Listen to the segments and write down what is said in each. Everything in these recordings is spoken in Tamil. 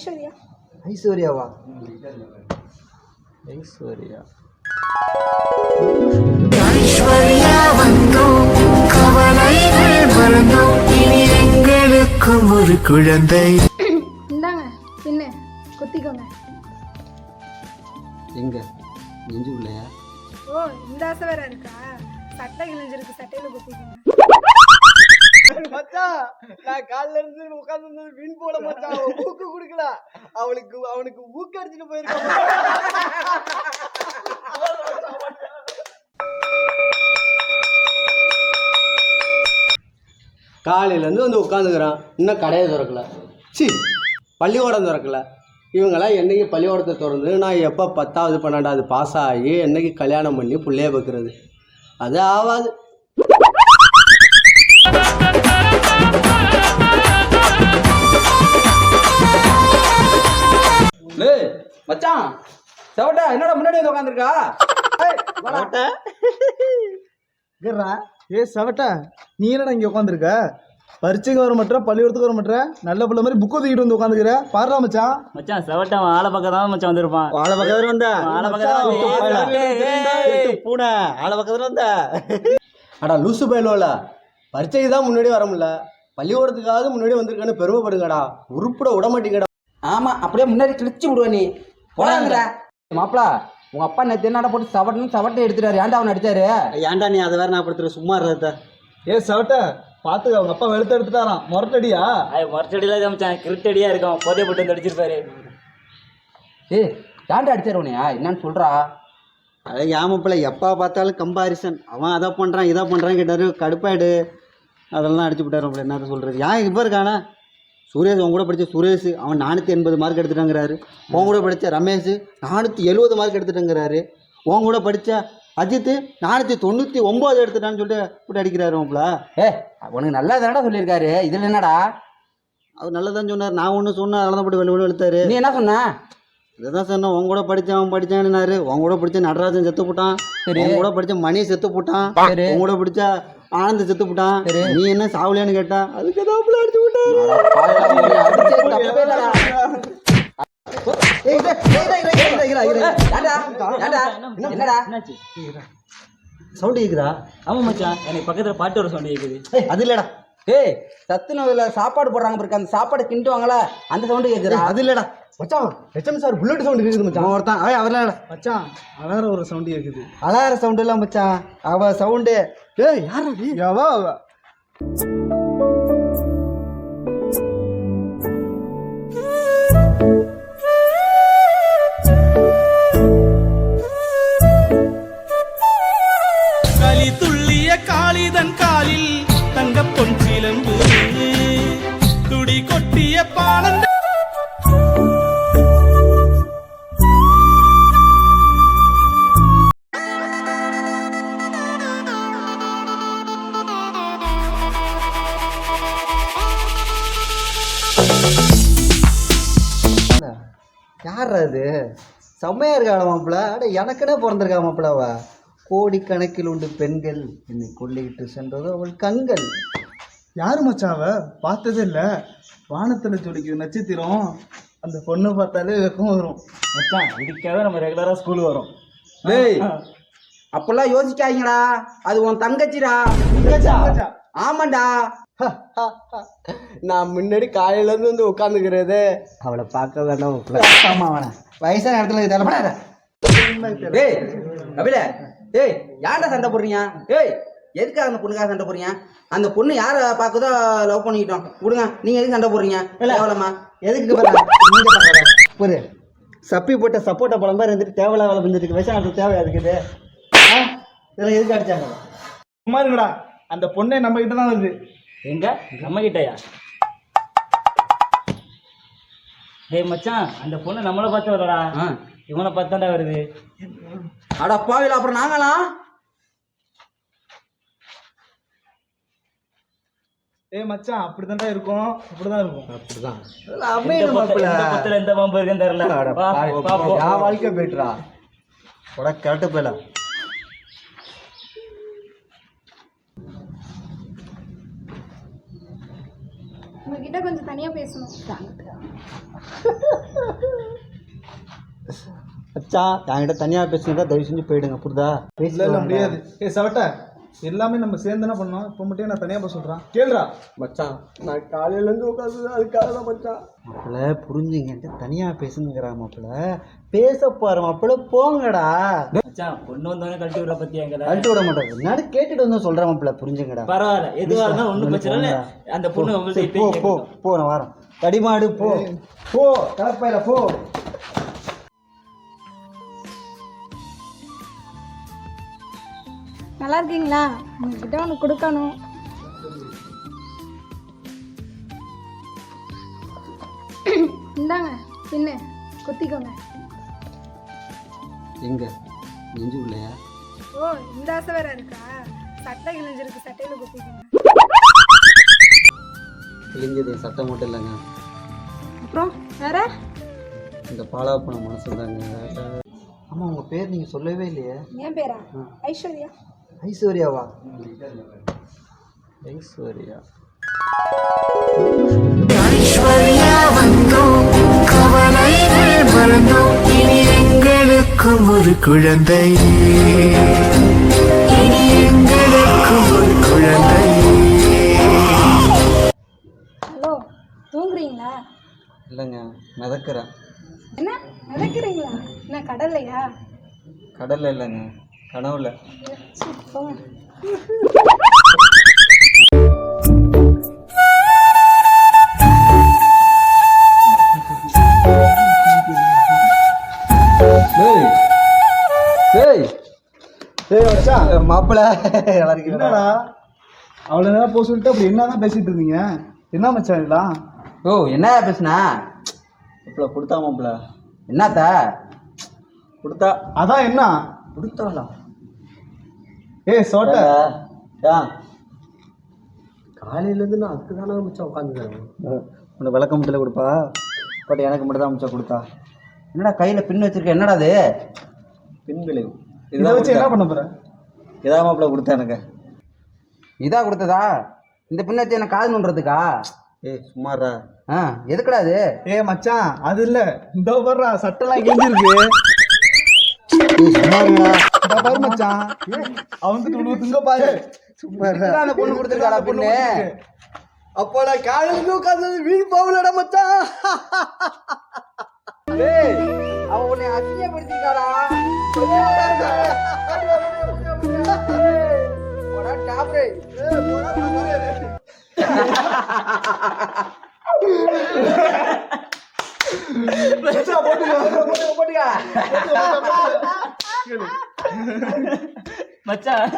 ஐஸ்வர்யா. ஐஸ்வர்யாவா? ஐஸ்வர்யா. ஐஸ்வர்யா வந்தோம் கவலைகள் மறந்தோம் இனி எங்களுக்கும் ஒரு குழந்தை. இந்தாங்க பின்ன குத்திக்கோங்க. எங்க? நெஞ்சுக்குள்ளையா ஓ இந்த ஆசை வேற இருக்கா? சட்டை கிழிஞ்சிருக்கு சட்டையில குத்திக்கோங்க. மச்சான் நான் கால்ல இருந்து உட்கார்ந்து வின் போல மச்சான் அவன் ஊக்கு குடுக்கல. அவளுக்கு அவனுக்கு ஊக்கு அடிச்சுட்டு போயிருக்கான். காலையிலேருந்து வந்து உட்காந்துக்கிறான் இன்னும் கடையை திறக்கல. சி பள்ளிக்கூடம் திறக்கல. இவங்களாம் என்னைக்கு பள்ளிக்கூடத்தை திறந்து நான் எப்போ பத்தாவது பன்னெண்டாவது பாஸ் ஆகி என்னைக்கு கல்யாணம் பண்ணி பிள்ளைய வைக்கிறது? அது ஆகாது. மச்சான் செவட்டா என்னடா முன்னாடி வந்து உட்காந்துருக்கா ஏ சவட்ட? நீ என்னடா இங்கே உட்காந்துருக்க பரீட்சைக்கு வர மாட்டேற பள்ளிக்கூடத்துக்கு வர மாட்டேற நல்ல பிள்ளை மாதிரி புக்கை தூக்கிட்டு வந்து உட்காந்துக்கிற பாடுறா மச்சான். மச்சான் செவட்டன் ஆளை பக்கம் தான் மச்சான் வந்திருப்பான். ஆளை பக்கத்துல வந்தா? ஆளை வந்து- பூனை ஆளை பக்கத்துல வந்தா? அடா லூசு பயலோல பரீட்சைக்கு தான் முன்னாடி வர முடியல. பள்ளிக்கூடத்துக்காவது முன்னாடி வந்திருக்கான்னு பெருமைப்படுங்கடா. உருப்பிட விட மாட்டீங்கடா. ஆமா அப்படியே முன்னாடி கிழிச்சு விடுவ நீ. போடாங்கடா. மாப்பிள உங்க அப்பா நேத்து என்னடா போட்டு சவட்டன் சவட்டை எடுத்துட்டாரு. ஏன்டா அவன் அடிச்சாரு? ஏன்டா நீ அதை வேற நான் படுத்துற சும்மா இருந்த ஏ சவட்ட பார்த்துக்க அவங்க அப்பா வெளுத்து எடுத்துட்டாராம். முரட்டடியா? அது மரச்சடியில தான் மச்சான் கிரிட்டடியா இருக்கும் போதைய போட்டு வந்து அடிச்சிருப்பாரு. ஏய் ஏன்டா அடிச்சாரு உனையா என்னன்னு சொல்றா. அது ஏமாப்பிள்ள எப்போ பார்த்தாலும் கம்பாரிசன் அவன் அதை பண்ணுறான் இதை பண்ணுறான் கேட்டாரு. கடுப்பாயிடு. அதெல்லாம் அடிச்சு விட்டாரு அப்படி. என்ன சொல்கிறது ஏன் இப்போ இருக்கானா? சுரேஷ் உன் கூட படித்த சுரேஷ் அவன் நானூற்றி எண்பது மார்க் எடுத்துட்டாங்கிறாரு. உன் கூட படித்த ரமேஷ் நானூற்றி எழுபது மார்க் எடுத்துட்டேங்கிறாரு. உன் கூட படித்த அஜித் நானூற்றி தொண்ணூற்றி ஒம்பது எடுத்துட்டான்னு சொல்லிட்டு போட்டு அடிக்கிறாரு உங்களை ஏ உனக்கு நல்லா தானடா சொல்லியிருக்காரு? இதுல என்னடா? அவர் நல்லதான் சொன்னார். நான் ஒன்று சொன்னேன் அதனால தான் போட்டு வெளியே வெளுத்தாரு. நீ என்ன சொன்ன? இதுதான் சொன்னேன். உன் கூட படித்தேன் அவன் படித்தான்னாரு உன் கூட படித்த நடராஜன் செத்து போட்டான். சரி. உன் கூட படித்த மணி செத்து போட்டான். உன் கூட படித்த ஆனந்த் செத்து போட்டான். நீ என்ன சாவலியான்னு கேட்டா அதுக்கு அப்படி அடிச்சு விட்டான் சவுண்ட் கேக்குதா? ஆமா மச்சான். எனக்கு பக்கத்துல பாட்டு வர சவுண்ட் கேக்குது. அது இல்லடா. ஏய் சத்துணவுல சாப்பாடு போடுறாங்க பாருக்க அந்த சாப்பாடு கிண்டுவாங்களா? அந்த சவுண்டு கேக்குதா அது இல்லடா. மச்சான் ஹெச்எம் சார் புல்லட் சவுண்ட் கேக்குது மச்சான். ஒருத்தன் ஏய் அவர்ல மச்சான் அலார ஒரு சவுண்டு கேட்குது அலார சவுண்ட் எல்லாம் மச்சான். அவ சவுண்டு ஏய் யாரா எவா அவ? யார் அது செம்மையா இருக்கா மாப்பிள? அட எனக்குனே பிறந்திருக்கா மாப்பிள அவ கோடிக்கணக்கில் உண்டு பெண்கள் என்னை கொள்ளையிட்டு சென்றதோ அவள் கண்கள். யாரு மச்சான் அவ? பார்த்ததே இல்லை. வானத்தில் ஜொலிக்குது நட்சத்திரம். அந்த பொண்ணை பார்த்தாலே வெக்கம் வரும். மச்சான் இதுக்காக நம்ம ரெகுலரா ஸ்கூல் வரோம். டேய் அப்பெல்லாம் யோசிக்காதீங்கடா. அது உன் தங்கச்சிடா. மச்சான், ஆமாண்டா. நான் முன்னாடி காலையில இருந்து வந்து உட்காந்துக்கிறது அவளை பார்க்க வேண்டாம் ஆமா அவனை. வயசான இடத்துல தலைப்படாத டேய் கபில டேய் யார்டா சண்டை போடுறீங்க? டேய் எதுக்காக அந்த பொண்ணுக்காக சண்டை போடுறீங்க? அந்த பொண்ணு யாரை பார்க்குதோ லவ் பண்ணிக்கிட்டோம். விடுங்க நீங்க எதுக்கு சண்டை போடுறீங்க? எவ்வளோமா எதுக்கு பாரு நீங்க பார்க்காத. ஒரு சப்பி போட்ட சப்போட்டா பழம் மாதிரி இருந்துட்டு தேவையில்ல வேலை செஞ்சுட்டு வயசான தேவை இருக்குது ஆ? இதெல்லாம் எதுக்கு அடிச்சாங்க? சும்மா இருங்கடா. அந்த பொண்ணே நம்ம கிட்ட தான் வருது எங்க? நம்ம கிட்டயா டேய் மச்சான் அந்த பொண்ணு நம்மளை பார்த்து வரடா. இவனை பார்த்தாண்டா வருது. அட பாவில அப்புறம் நாங்களாம்? ஏய் மச்சான் அப்படிதான்டா இருக்கும். அப்படிதான் இருக்கும். அப்படிதான். பக்கம்- மாப்பிள எந்த பாம்பு இருக்குன்னு தெரியல. வாழ்க்கை போயிட்டுறா உட கரெக்டு போயில பேசணும். அச்சா என்கிட்ட தனியாக பேசுனதா தயவு செஞ்சு போயிடுங்க புரிதா பேசல முடியாது. ஏ சவட்டை. எல்லாமே நம்ம சேர்ந்து என்ன பண்ணோம்? இப்போ மட்டும் நான் தனியாக போய் சொல்கிறேன் கேளுடா. மச்சான் நான் காலையிலேருந்து உட்காந்து அதுக்காக தான் மச்சான். மாப்பிள்ள புரிஞ்சுங்கன்ட்டு தனியாக பேசுங்கிறா மாப்பிள்ள பேச போகிற மாப்பிள்ள போங்கடா. மச்சான் பொண்ணு வந்தவனே கழட்டி விடுற பத்தியா எங்களை கழட்டி விட மாட்டேன் என்னன்னு கேட்டுட்டு வந்து சொல்கிறேன் மாப்பிள்ள புரிஞ்சுங்கடா. பரவாயில்ல எதுவா இருந்தாலும் ஒண்ணும் பிரச்சனை இல்ல. அந்த பொண்ணு போ போ கேட்கட்டும். போ நான் வரேன். தடிமாடு போ. போ கலப்பையில போ. நல்லா இருக்கீங்களா உங்ககிட்ட ஒன்று கொடுக்கணும். இந்தாங்க பின்னு குத்திக்கோங்க. எங்க? நெஞ்சு உள்ளையா? ஓ இந்த ஆசை வேற இருக்கா? சட்டை கிழிஞ்சிருக்கு சட்டையில குத்திக்கோங்க. கிழிஞ்சது சட்டம் மட்டும் இல்லைங்க. அப்புறம் வேற? இந்த பாலாப்பணம் மனசு தாங்க ஆமாம் உங்கள் பேர் நீங்கள் சொல்லவே இல்லையே. என் பேரா? ஐஸ்வர்யா. ஐஸ்வர்யாவா? ஐஸ்வர்யா. ஐஸ்வர்யா வந்தோம் கவலைகள் மறந்தோம் இனி எங்களுக்கும் ஒரு குழந்தை. இனி எங்களுக்கும் ஒரு குழந்தை. ஹலோ தூங்குறீங்களா? இல்லைங்க மிதக்கிறேன். என்ன? நடக்கிறீங்களா என்ன கடல்லையா? கடலில் இல்லைங்க. கனவுல. மாப்பிள்ள என்னடா? அவ்வளோ நேரம் போக சொல்லிட்டு அப்படி என்ன தான் பேசிட்டு இருந்தீங்க? என்ன மச்சான் இதெல்லாம்? ஓ என்ன பேசுனா? மாப்பிள்ள கொடுத்தா மாப்பிள்ள என்னத்த? கொடுத்தா அதான் என்ன? கொடுத்தாளா? ஏய் சோட்ட. ஆ காலையிலேருந்து நான் அதுக்கு தானே மச்சான் உட்காந்துக்கிறேன் உனக்கு விளக்க முட்டில் கொடுப்பா. பட் எனக்கு மட்டும் தான் அமிச்சா கொடுத்தா. என்னடா கையில பின் வச்சிருக்க என்னடா அது? பின் விளைவு. இதை வச்சு என்ன. பண்ண போற? இதான் மாப்பிள்ள கொடுத்தா எனக்கு. இதா கொடுத்ததா? இந்த பின் வச்சு என்ன காது நோண்டுறதுக்கா ஏய் சும்மாறா ஆ எதுக்குடா அது? ஏய் மச்சான் அது இல்ல. இந்த வர்றா சட்டெல்லாம் கிழிஞ்சிருக்கு அப்போ நான் காலையிலேருந்து உட்காந்து வீண் போகலடா மச்சான். டேய் அவ உன்னை அசிங்கப்படுத்திட்டாடா. போட்டுக்கா. மச்சான்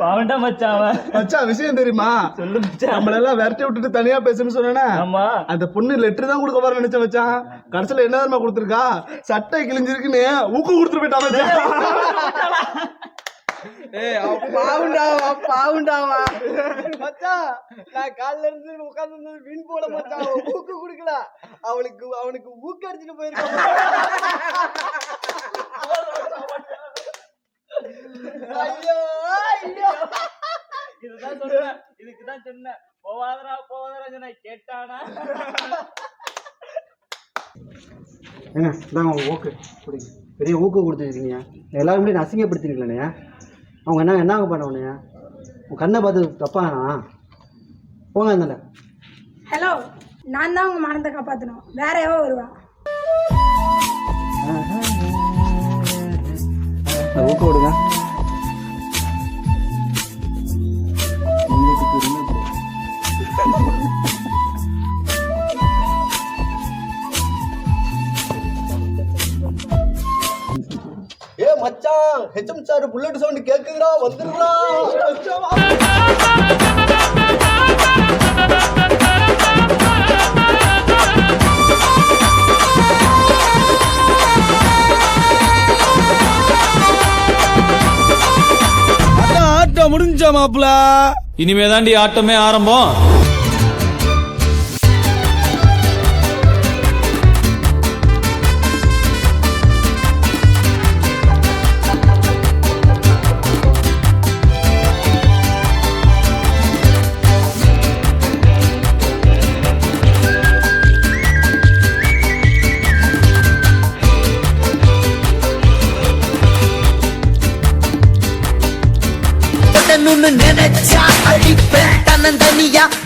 பாவண்டா மச்சான் அவன். மச்சான் விஷயம் தெரியுமா? சொல்லு மச்சான். நம்மள எல்லாம் விரட்டி விட்டுட்டு தனியா பேசுன்னு சொன்னேன்னா ஆமா. அந்த பொண்ணு லெட்டர் தான் கொடுக்க வர நினைச்சேன் மச்சான். கடைசியில என்ன தெரியுமா கொடுத்துருக்கா? சட்டை கிழிஞ்சிருக்குன்னு ஊக்கு கொடுத்துட்டு போயிட்டா மச்சான். ஏய் பாவுண்டாவா பாவுண்டாவா மச்சான் நான் காலையில இருந்து உட்காந்து வீண் போல மச்சான். ஊக்கு கொடுக்கல. அவளுக்கு அவனுக்கு ஊக்கு அடிச்சுட்டு போயிருக்கான். ஐயோ ஐயோ. இதுதான் சொன்னேன். இதுக்குதான் சொன்னேன். போவாதரா போவாதரா சொன்னேன். கேட்டானா? ஏங்க இந்தாங்க உங்க ஊக்கு. கொடுங்க. பெரிய ஊக்கு கொடுத்துருக்கீங்க எல்லாரும் அசிங்கப்படுத்திருக்கலண்ணே அவங்க என்ன என்னங்க பண்ணவனே? உன் கண்ணை பார்த்து தப்பாண்ணா போங்க இருந்தாண்ட ஹலோ நான் தான் உங்க மானத்தை காப்பாற்றணும் வேற எவோ வருவா. ஊக்க விடுங்க ஏ மச்சான் ஹெச்எம் சார் புல்லட் சவுண்ட் கேக்குதுடா வந்துடுறா. முடிஞ்ச மாப்பிள. இனிமேதாண்டி ஆட்டமே ஆரம்பம். я